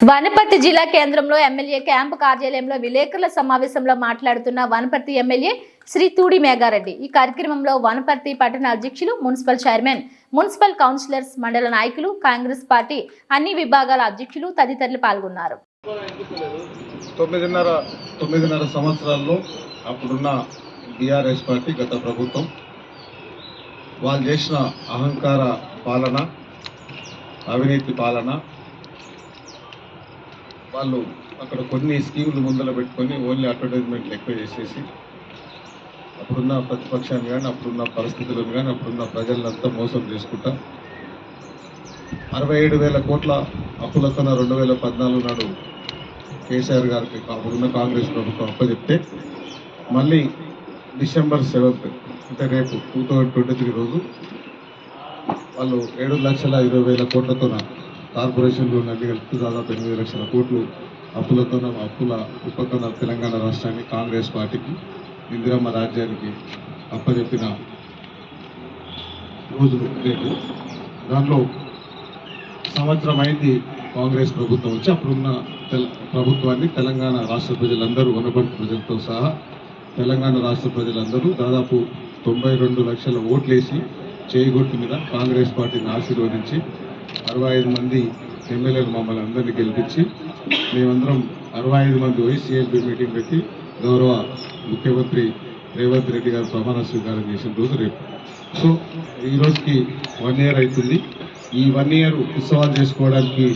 వనపర్తి జిల్లా కేంద్రంలో MLA camp కార్యాలయంలో విలేకరుల సమావేశంలో మాట్లాడుతున్న వనపర్తి ఎమ్మెల్యే శ్రీ తూడి మేఘారెడ్డి. ఈ కార్యక్రమంలో వనపర్తి పట్టణ అధ్యక్షులు మున్సిపల్ చైర్మన్ మున్సిపల్ కౌన్సిలర్స్ మండల నాయకులు కాంగ్రెస్ పార్టీ అన్ని విభాగాల అధ్యక్షులు తదితరులు పాల్గొన్నారు. తొమ్మిదిన్నర తొమ్మిదిన్నర సంవత్సరాల్లో అప్పుడున్న బీఆర్ఎస్ పార్టీ గత ప్రభుత్వం. వాళ్ళు చేసిన అహంకార పాలన అవినీతి పాలన వాళ్ళు అక్కడ కొన్ని స్కీములు ముందర పెట్టుకొని ఓన్లీ అడ్వర్టైజ్మెంట్లు ఎక్కువ చేసేసి అప్పుడున్న ప్రతిపక్షాన్ని కానీ అప్పుడున్న పరిస్థితులను కానీ అప్పుడున్న ప్రజలంతా మోసం చేసుకుంటా. అరవై ఏడు వేల కోట్ల అప్పులతో రెండు వేల పద్నాలుగు నాడు కేసీఆర్ గారికి అప్పుడున్న కాంగ్రెస్ ప్రభుత్వం అప్పచెప్తే మళ్ళీ డిసెంబర్ సెవెంత్ అంటే రేపు టూ థౌజండ్ ట్వంటీ త్రీ రోజు వాళ్ళు ఏడు లక్షల ఇరవై వేల కోట్లతోన కార్పొరేషన్లో అన్ని కలిపి దాదాపు ఎనిమిది లక్షల కోట్లు అప్పులతోన అప్పుల ఉపకరణ తెలంగాణ రాష్ట్రాన్ని కాంగ్రెస్ పార్టీకి ఇందిరమ్మ రాజ్యానికి అప్పచెప్పిన రోజు రేపు. దాంట్లో సంవత్సరం అయింది కాంగ్రెస్ ప్రభుత్వం వచ్చి అప్పుడున్న తెల- ప్రభుత్వాన్ని తెలంగాణ రాష్ట్ర ప్రజలందరూ వనపర్తి ప్రజలతో సహా తెలంగాణ రాష్ట్ర ప్రజలందరూ దాదాపు తొంభై రెండు లక్షల ఓట్లేసి చేయగొట్టు మీద కాంగ్రెస్ పార్టీని ఆశీర్వదించి అరవై ఐదు మంది ఎమ్మెల్యేలు మమ్మల్ని అందరినీ గెలిపించి మేమందరం అరవై ఐదు మంది వైసీఎల్పీ మీటింగ్ పెట్టి గౌరవ ముఖ్యమంత్రి రేవంత్ రెడ్డి గారు ప్రమాణ స్వీకారం చేసిన రోజు రేపు. సో ఈ రోజుకి వన్ ఇయర్ అవుతుంది. ఈ వన్ ఇయర్ ఉత్సవాలు చేసుకోవడానికి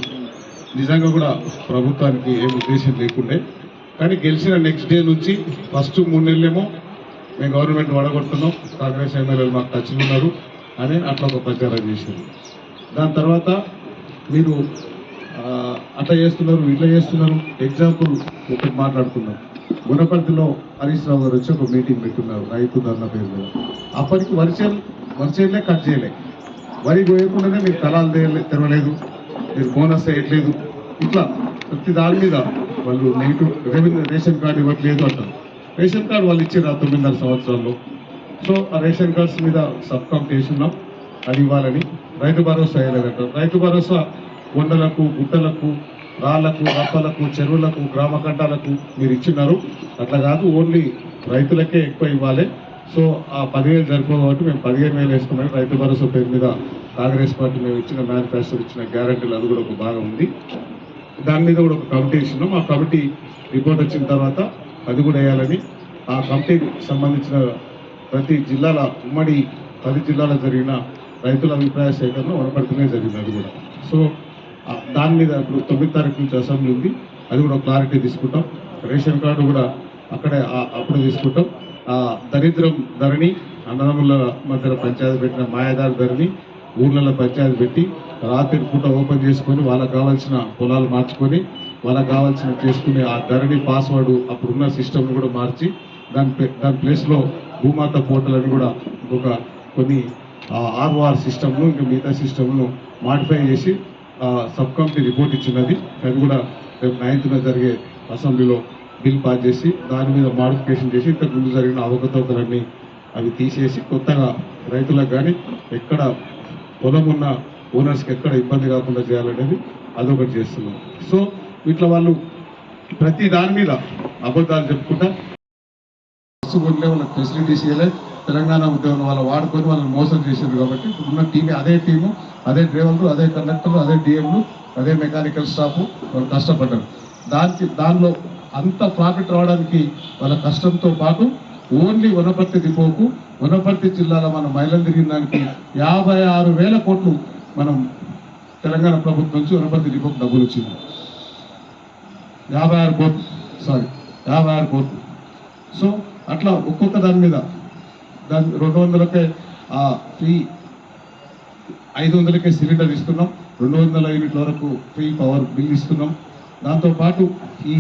నిజంగా కూడా ప్రభుత్వానికి ఏం ఉద్దేశం లేకుండే. కానీ గెలిచిన నెక్స్ట్ డే నుంచి ఫస్ట్ మూడు నెలలేమో మేము గవర్నమెంట్ వడగొడుతున్నాం. కాంగ్రెస్ ఎమ్మెల్యేలు మాకు టచ్లు ఉన్నారు. అని అట్లా ఒక ప్రచారం చేశారు. దాని తర్వాత మీరు అట్లా చేస్తున్నారు ఇట్లా చేస్తున్నారు. ఎగ్జాంపుల్ ఒకటి మాట్లాడుకున్నాం గుణపర్తిలో హరీష్ రావు గారు వచ్చి ఒక మీటింగ్ పెట్టున్నారు రైతు ధర్నా పేరు మీద అప్పటికి వరిచేలు వరిచేలే కట్ చేయలే. వరి కోయకుండానే మీరు తలాలు తెరలే- తెరవలేదు. మీరు బోనస్ వేయట్లేదు. ఇట్లా ప్రతి దాని మీద వాళ్ళు నెగిటివ్ రెవెన్యూ రేషన్ కార్డు ఇవ్వట్లేదు అంటారు. రేషన్ కార్డు వాళ్ళు ఇచ్చారు ఆ తొమ్మిదిన్నర సంవత్సరాల్లో. సో ఆ రేషన్ కార్డ్స్ మీద సబ్ చేసి ఉన్నాం. అది ఇవ్వాలని రైతు భరోసా వేయలేదంటారు రైతు భరోసా కొండలకు గుట్టలకు రాళ్ళకు రప్పలకు చెరువులకు గ్రామ కంటాలకు మీరు ఇచ్చినారు. అట్లా కాదు ఓన్లీ రైతులకే ఎక్కువ ఇవ్వాలి. సో ఆ పదివేలు సరిపోదు కాబట్టి మేము పదిహేను వేలు వేసుకున్నాం. రైతు భరోసా పేరు మీద కాంగ్రెస్ పార్టీ మేము ఇచ్చిన మేనిఫెస్టో ఇచ్చిన గ్యారంటీలు అది కూడా ఒక భాగం ఉంది. దాని మీద కూడా ఒక కమిటీ ఇచ్చినాం. ఆ కమిటీ రిపోర్ట్ వచ్చిన తర్వాత అది కూడా వేయాలని ఆ కమిటీకి సంబంధించిన ప్రతి జిల్లాల ఉమ్మడి పది జిల్లాలో జరిగిన రైతుల అభిప్రాయ సేకరణ వనపడుతూనే జరిగింది అది కూడా. సో దాని మీద ఇప్పుడు తొమ్మిది తారీఖు నుంచి అసెంబ్లీ ఉంది. అది కూడా క్లారిటీ తీసుకుంటాం. రేషన్ కార్డు కూడా అక్కడే అప్పుడు అప్పుడే తీసుకుంటాం. ఆ దరిద్రం ధరణి అన్నదమ్ముల మధ్య పంచాయతీ పెట్టిన మాయాదారి ధరణి ఊర్లలో పంచాయతీ పెట్టి రాత్రి పూట ఓపెన్ చేసుకొని వాళ్ళకు కావాల్సిన పొలాలు మార్చుకొని వాళ్ళకు కావాల్సిన చేసుకునే ఆ ధరణి పాస్వర్డ్ అప్పుడున్న సిస్టమ్ కూడా మార్చి దాని ప్లే- దాని ప్లేస్లో భూమాత పోర్టల్ అని కూడా ఇంకొక కొన్ని ఆర్ఓఆర్ సిస్టమ్ను ఇంకా మిగతా సిస్టమ్ను మాడిఫై చేసి సబ్ కమిటీ రిపోర్ట్ ఇచ్చినది. అది కూడా రేపు నైన్త్న జరిగే అసెంబ్లీలో బిల్ పాస్ చేసి దాని మీద మాడిఫికేషన్ చేసి ఇంతకుముందు జరిగిన అవకతవకలన్నీ అవి తీసేసి కొత్తగా రైతులకు కానీ ఎక్కడ పొలం ఉన్న ఓనర్స్కి ఎక్కడ ఇబ్బంది కాకుండా చేయాలనేది అదొకటి చేస్తున్నాం. సో ఇట్లా వాళ్ళు ప్రతి దాని మీద అబద్ధాలు చెప్పుకుంటా బస్సు కొనలే ఫెసిలిటీస్ ఇవ్వలే తెలంగాణ ఉద్యోగం వాళ్ళు వాడుకొని వాళ్ళని మోసం చేశారు కాబట్టి ఉన్న టీం అదే టీము అదే డ్రైవర్లు అదే కండక్టర్లు అదే డిఎంలు అదే మెకానికల్ స్టాఫ్ వాళ్ళు కష్టపడ్డారు. దానికి దానిలో అంత ప్రాఫిట్ రావడానికి వాళ్ళ కష్టంతో పాటు ఓన్లీ వనపర్తి దిపోకు వనపర్తి జిల్లాలో మన మహిళలు తిరిగిన దానికి యాభై ఆరు వేల కోట్లు మనం తెలంగాణ ప్రభుత్వం నుంచి వనపర్తి డిపోకు డబ్బులు వచ్చింది యాభై ఆరు కోట్లు సారీ యాభై ఆరు కోట్లు. సో అట్లా ఒక్కొక్క దాని మీద. దాని రెండు వందలకే ఫ్రీ ఐదు వందలకే సిలిండర్ ఇస్తున్నాం. రెండు వందల యూనిట్ల వరకు ఫ్రీ పవర్ బిల్ ఇస్తున్నాం. దాంతోపాటు ఈ